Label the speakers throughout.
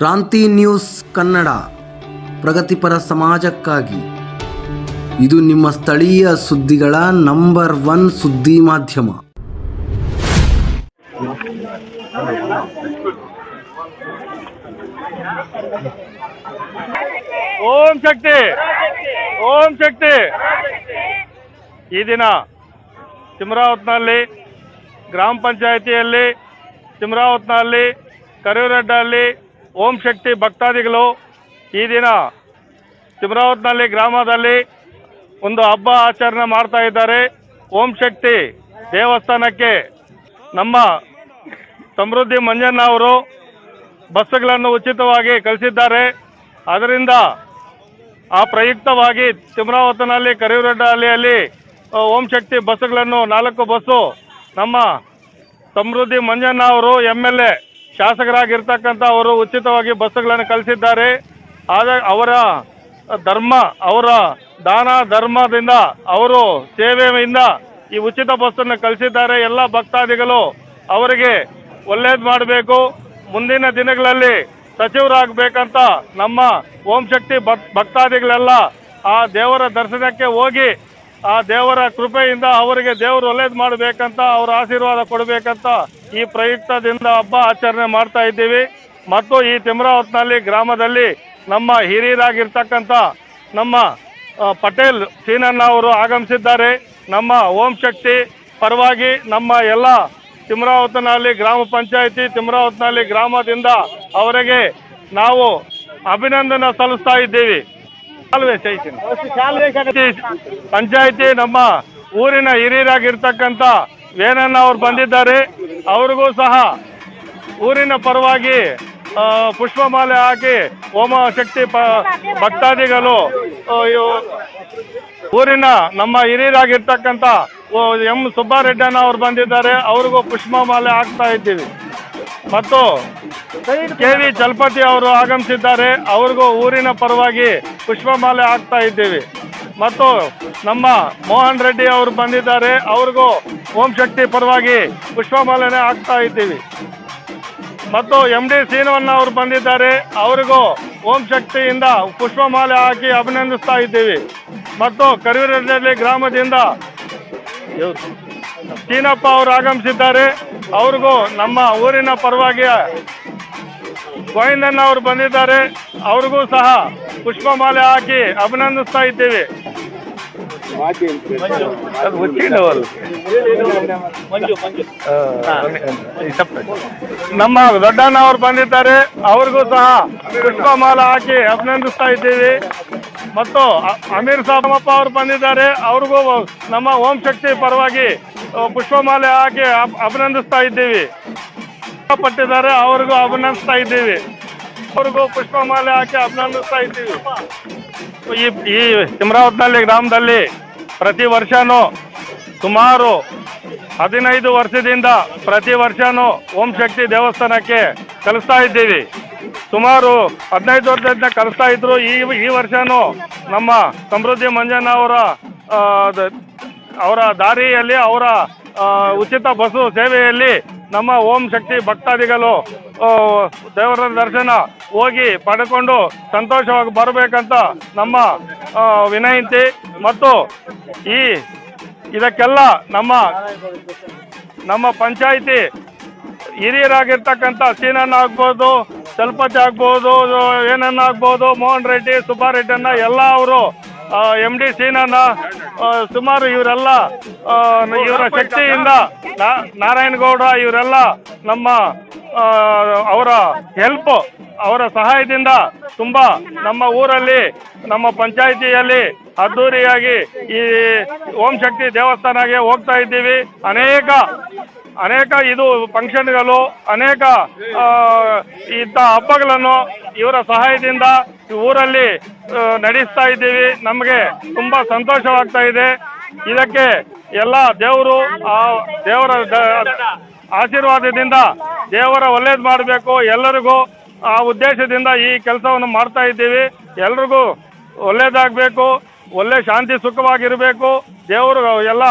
Speaker 1: ಕ್ರಾಂತಿ ನ್ಯೂಸ್ ಕನ್ನಡ, ಪ್ರಗತಿಪರ ಸಮಾಜಕ್ಕಾಗಿ. ಇದು ನಿಮ್ಮ ಸ್ಥಳೀಯ ಸುದ್ದಿಗಳ ನಂಬರ್ ಒನ್ ಸುದ್ದಿ ಮಾಧ್ಯಮ.
Speaker 2: ಓಂ ಶಕ್ತಿ! ಓಂ ಶಕ್ತಿ! ಈ ದಿನ ಚಿಮರಾವತ್ನಲ್ಲಿ ಗ್ರಾಮ ಪಂಚಾಯಿತಿಯಲ್ಲಿ ಚಿಮರಾವತ್ನಲ್ಲಿ ಕರಿಯೂರಡ್ಡಲ್ಲಿ ಓಂ ಶಕ್ತಿ ಭಕ್ತಾದಿಗಳು, ಈ ದಿನ ತಿಮ್ರಾವತ್ನಲ್ಲಿ ಗ್ರಾಮದಲ್ಲಿ ಒಂದು ಹಬ್ಬ ಆಚರಣೆ ಮಾಡ್ತಾ ಇದ್ದಾರೆ. ಓಂ ಶಕ್ತಿ ದೇವಸ್ಥಾನಕ್ಕೆ ನಮ್ಮ ಸಮೃದ್ಧಿ ಮಂಜಣ್ಣ ಅವರು ಬಸ್ಸುಗಳನ್ನು ಉಚಿತವಾಗಿ ಕಳಿಸಿದ್ದಾರೆ. ಅದರಿಂದ ಆ ಪ್ರಯುಕ್ತವಾಗಿ ತಿಮ್ರಾವತನಲ್ಲಿ ಕರಿಯೂರಡ್ಡಹಳ್ಳಿಯಲ್ಲಿ ಹಳ್ಳಿಯಲ್ಲಿ ಓಂ ಶಕ್ತಿ ಬಸ್ಸುಗಳನ್ನು ನಾಲ್ಕು ಬಸ್ಸು ನಮ್ಮ ಸಮೃದ್ಧಿ ಮಂಜಣ್ಣ ಅವರು ಎಂ ಎಲ್ ಎ ಶಾಸಕರಾಗಿರ್ತಕ್ಕಂಥ ಅವರು ಉಚಿತವಾಗಿ ಬಸ್ಸುಗಳನ್ನು ಕಳಿಸಿದ್ದಾರೆ. ಆದ ಅವರ ಧರ್ಮ, ಅವರ ದಾನ ಧರ್ಮದಿಂದ ಅವರು ಸೇವೆಯಿಂದ ಈ ಉಚಿತ ಬಸ್ಸನ್ನು ಕಳಿಸಿದ್ದಾರೆ. ಎಲ್ಲ ಭಕ್ತಾದಿಗಳು ಅವರಿಗೆ ಒಳ್ಳೇದು ಮಾಡಬೇಕು. ಮುಂದಿನ ದಿನಗಳಲ್ಲಿ ಸಚಿವರಾಗಬೇಕಂತ ನಮ್ಮ ಓಂ ಶಕ್ತಿ ಭಕ್ ಭಕ್ತಾದಿಗಳೆಲ್ಲ ಆ ದೇವರ ದರ್ಶನಕ್ಕೆ ಹೋಗಿ ಆ ದೇವರ ಕೃಪೆಯಿಂದ ಅವರಿಗೆ ದೇವರು ಒಳ್ಳೇದು ಮಾಡಬೇಕಂತ, ಅವರ ಆಶೀರ್ವಾದ ಕೊಡಬೇಕಂತ ಈ ಪ್ರಯುಕ್ತದಿಂದ ಹಬ್ಬ ಆಚರಣೆ ಮಾಡ್ತಾ ಇದ್ದೀವಿ. ಮತ್ತು ಈ ತಿಮ್ರಾವತ್ನಲ್ಲಿ ಗ್ರಾಮದಲ್ಲಿ ನಮ್ಮ ಹಿರಿಯರಾಗಿರ್ತಕ್ಕಂಥ ನಮ್ಮ ಪಟೇಲ್ ಸೀನಣ್ಣ ಅವರು ಆಗಮಿಸಿದ್ದಾರೆ. ನಮ್ಮ ಓಂ ಶಕ್ತಿ ಪರವಾಗಿ ನಮ್ಮ ಎಲ್ಲ ತಿಮ್ರಾವತ್ನಲ್ಲಿ ಗ್ರಾಮ ಪಂಚಾಯಿತಿ ತಿಮ್ರಾವತ್ನಲ್ಲಿ ಗ್ರಾಮದಿಂದ ಅವರಿಗೆ ನಾವು ಅಭಿನಂದನೆ ಸಲ್ಲಿಸ್ತಾ ಇದ್ದೀವಿ. ಪಂಚಾಯಿತಿ ನಮ್ಮ ಊರಿನ ಹಿರಿಯರಾಗಿರ್ತಕ್ಕಂಥ ವೇಣಣ್ಣ ಅವ್ರು ಬಂದಿದ್ದಾರೆ. ಅವ್ರಿಗೂ ಸಹ ಊರಿನ ಪರವಾಗಿ ಪುಷ್ಪಮಾಲೆ ಹಾಕಿ ಹೋಮ ಶಕ್ತಿ ಭಕ್ತಾದಿಗಳು ಊರಿನ ನಮ್ಮ ಹಿರಿಯರಾಗಿರ್ತಕ್ಕಂಥ ಎಂ ಸುಬ್ಬಾರೆಡ್ಡಣ್ಣ ಅವ್ರು ಬಂದಿದ್ದಾರೆ. ಅವ್ರಿಗೂ ಪುಷ್ಪಮಾಲೆ ಹಾಕ್ತಾ ಇದ್ದೀವಿ. ಮತ್ತು ಕೆ ವಿ ಚಲಪತಿ ಅವರು ಆಗಮಿಸಿದ್ದಾರೆ. ಅವ್ರಿಗೂ ಊರಿನ ಪರವಾಗಿ ಪುಷ್ಪಮಾಲೆ ಹಾಕ್ತಾ ಇದ್ದೀವಿ. ಮತ್ತು ನಮ್ಮ ಮೋಹನ್ ರೆಡ್ಡಿ ಅವರು ಬಂದಿದ್ದಾರೆ. ಅವ್ರಿಗೂ ಓಂ ಶಕ್ತಿ ಪರವಾಗಿ ಪುಷ್ಪಮಾಲೆನೇ ಹಾಕ್ತಾ ಇದ್ದೀವಿ. ಮತ್ತು ಎಂ ಡಿ ಸೀನವನ್ನ ಅವರು ಬಂದಿದ್ದಾರೆ. ಅವರಿಗೂ ಓಂ ಶಕ್ತಿಯಿಂದ ಪುಷ್ಪಮಾಲೆ ಹಾಕಿ ಅಭಿನಂದಿಸ್ತಾ ಇದ್ದೀವಿ. ಮತ್ತು ಕರಿವರಳ್ಳಿ ಗ್ರಾಮದಿಂದ ಚೀನಪ್ಪ ಅವರು ಆಗಮಿಸಿದ್ದಾರೆ. ಅವ್ರಿಗೂ ನಮ್ಮ ಊರಿನ ಪರವಾಗಿ ಗೋವಿಂದಣ್ಣ ಅವರು ಬಂದಿದ್ದಾರೆ ಅವ್ರಿಗೂ ಸಹ ಪುಷ್ಪಮಾಲೆ ಹಾಕಿ ಅಭಿನಂದಿಸ್ತಾ ಇದ್ದೇವೆ. ನಮ್ಮ ದೊಡ್ಡಣ್ಣ ಅವರು ಬಂದಿದ್ದಾರೆ ಅವ್ರಿಗೂ ಸಹ ಪುಷ್ಪಮಾಲೆ ಹಾಕಿ ಅಭಿನಂದಿಸ್ತಾ ಇದ್ದೀವಿ. ಮತ್ತು ಅಮೀರ್ ಸಾಬಪ್ಪ ಅವರು ಬಂದಿದ್ದಾರೆ ಅವ್ರಿಗೂ ನಮ್ಮ ಓಂ ಶಕ್ತಿ ಪರವಾಗಿ ಪುಷ್ಪಮಾಲೆ ಹಾಕಿ ಅಬ್- ಅಭಿನಂದಿಸ್ತಾ ಇದ್ದೀವಿ. ಪಟ್ಟಿದ್ದಾರೆ ಅವ್ರಿಗೂ ಅಭಿನಂದಿಸ್ತಾ ಇದ್ದೀವಿ. ಅವ್ರಿಗೂ ಪುಷ್ಪಮಾಲೆ ಹಾಕಿ ಅಭಿನಂದಿಸ್ತಾ ಇದ್ದೀವಿ. ಈ ಈ ತಿಮ್ರಾವತ್ನಲ್ಲಿ ಗ್ರಾಮದಲ್ಲಿ ಪ್ರತಿ ವರ್ಷನೂ ಸುಮಾರು ಹದಿನೈದು ವರ್ಷದಿಂದ ಪ್ರತಿ ವರ್ಷನೂ ಓಂ ಶಕ್ತಿ ದೇವಸ್ಥಾನಕ್ಕೆ ಕಲಿಸ್ತಾ ಇದ್ದೀವಿ. ಸುಮಾರು ಹದಿನೈದು ವರ್ಷದಿಂದ ಕಲಿಸ್ತಾ ಇದ್ರು. ಈ ಈ ವರ್ಷನೂ ನಮ್ಮ ಸಮೃದ್ಧಿ ಮಂಜಣ್ಣ ಅವರ ಅವರ ದಾರಿಯಲ್ಲಿ ಅವರ ಉಚಿತ ಬಸ್ಸು ಸೇವೆಯಲ್ಲಿ ನಮ್ಮ ಓಂ ಶಕ್ತಿ ಭಕ್ತಾದಿಗಳು ದೇವರ ದರ್ಶನ ಹೋಗಿ ಪಡೆಕೊಂಡು ಸಂತೋಷವಾಗಿ ಬರಬೇಕಂತ ನಮ್ಮ ವಿನಯಂತಿ ಮತ್ತು ಈ ಇದಕ್ಕೆಲ್ಲ ನಮ್ಮ ನಮ್ಮ ಪಂಚಾಯಿತಿ ಹಿರಿಯರಾಗಿರ್ತಕ್ಕಂಥ ಸೀನಣ್ಣ ಆಗ್ಬೋದು, ಚಲಪತಿ ಆಗ್ಬೋದು, ಏನನ್ನ ಆಗ್ಬೋದು, ಮೋಹನ್ ರೆಡ್ಡಿ ಸುಬ್ಬಾರೆಡ್ಡನ್ನ ಎಲ್ಲ ಅವರು ಎಂ ಡಿ ಸೀನಣ್ಣ ಸುಮಾರು ಇವರೆಲ್ಲ ಇವರ ಶಕ್ತಿಯಿಂದ ನಾರಾಯಣಗೌಡ ಇವರೆಲ್ಲ ನಮ್ಮ ಅವರ ಹೆಲ್ಪ್ ಅವರ ಸಹಾಯದಿಂದ ತುಂಬ ನಮ್ಮ ಊರಲ್ಲಿ, ನಮ್ಮ ಪಂಚಾಯಿತಿಯಲ್ಲಿ ಅದ್ದೂರಿಯಾಗಿ ಈ ಓಂ ಶಕ್ತಿ ದೇವಸ್ಥಾನಕ್ಕೆ ಹೋಗ್ತಾ ಇದ್ದೀವಿ. ಅನೇಕ ಅನೇಕ ಇದು ಫಂಕ್ಷನ್ಗಳು ಅನೇಕ ಇಂಥ ಹಬ್ಬಗಳನ್ನು ಇವರ ಸಹಾಯದಿಂದ ಊರಲ್ಲಿ ನಡೆಸ್ತಾ ಇದ್ದೀವಿ. ನಮಗೆ ತುಂಬ ಸಂತೋಷವಾಗ್ತಾ ಇದೆ. ಇದಕ್ಕೆ ಎಲ್ಲ ದೇವರು, ಆ, ದೇವರ ಆಶೀರ್ವಾದದಿಂದ ದೇವರ ಒಳ್ಳೇದು ಮಾಡಬೇಕು. ಎಲ್ಲರಿಗೂ ಆ ಉದ್ದೇಶದಿಂದ ಈ ಕೆಲಸವನ್ನು ಮಾಡ್ತಾ ಇದ್ದೀವಿ. ಎಲ್ರಿಗೂ ಒಳ್ಳೇದಾಗಬೇಕು. ಒಳ್ಳೆ ಶಾಂತಿ ಸುಖವಾಗಿರಬೇಕು. ದೇವರು ಎಲ್ಲ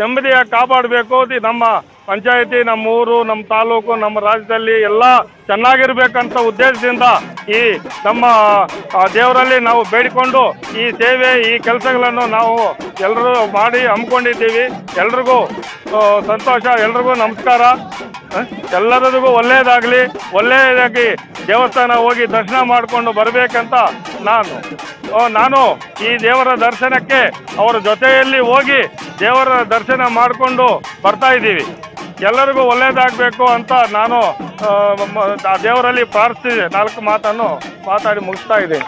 Speaker 2: ನೆಮ್ಮದಿಯಾಗಿ ಕಾಪಾಡಬೇಕು. ನಮ್ಮ ಪಂಚಾಯತಿ ನಮ್ಮ ಊರು ನಮ್ಮ ತಾಲೂಕು, ನಮ್ಮ ರಾಜ್ಯದಲ್ಲಿ ಎಲ್ಲ ಚೆನ್ನಾಗಿರ್ಬೇಕಂತ ಉದ್ದೇಶದಿಂದ ಈ ನಮ್ಮ ದೇವರಲ್ಲಿ ನಾವು ಬೇಡಿಕೊಂಡು ಈ ಸೇವೆ, ಈ ಕೆಲಸಗಳನ್ನು ನಾವು ಎಲ್ಲರೂ ಮಾಡಿ ಹಮ್ಮಿಕೊಂಡಿದ್ದೀವಿ. ಎಲ್ರಿಗೂ ಸಂತೋಷ, ಎಲ್ರಿಗೂ ನಮಸ್ಕಾರ? ಎಲ್ಲರಿಗೂ ಒಳ್ಳೆಯದಾಗಲಿ. ಒಳ್ಳೆಯದಾಗಿ ದೇವಸ್ಥಾನ ಹೋಗಿ ದರ್ಶನ ಮಾಡಿಕೊಂಡು ಬರಬೇಕಂತ ನಾನು. ನಾನು ಈ ದೇವರ ದರ್ಶನಕ್ಕೆ ಅವರ ಜೊತೆಯಲ್ಲಿ ಹೋಗಿ ದೇವರ ದರ್ಶನ ಮಾಡಿಕೊಂಡು ಬರ್ತಾ ಇದ್ದೀವಿ. ಎಲ್ಲರಿಗೂ ಒಳ್ಳೆಯದಾಗಬೇಕು ಅಂತ ನಾನು ದೇವರಲ್ಲಿ ಪ್ರಾರ್ಥಿಸಿದೆ. ನಾಲ್ಕು ಮಾತನ್ನು ಮಾತಾಡಿ ಮುಗಿಸ್ತಾ ಇದ್ದೀನಿ.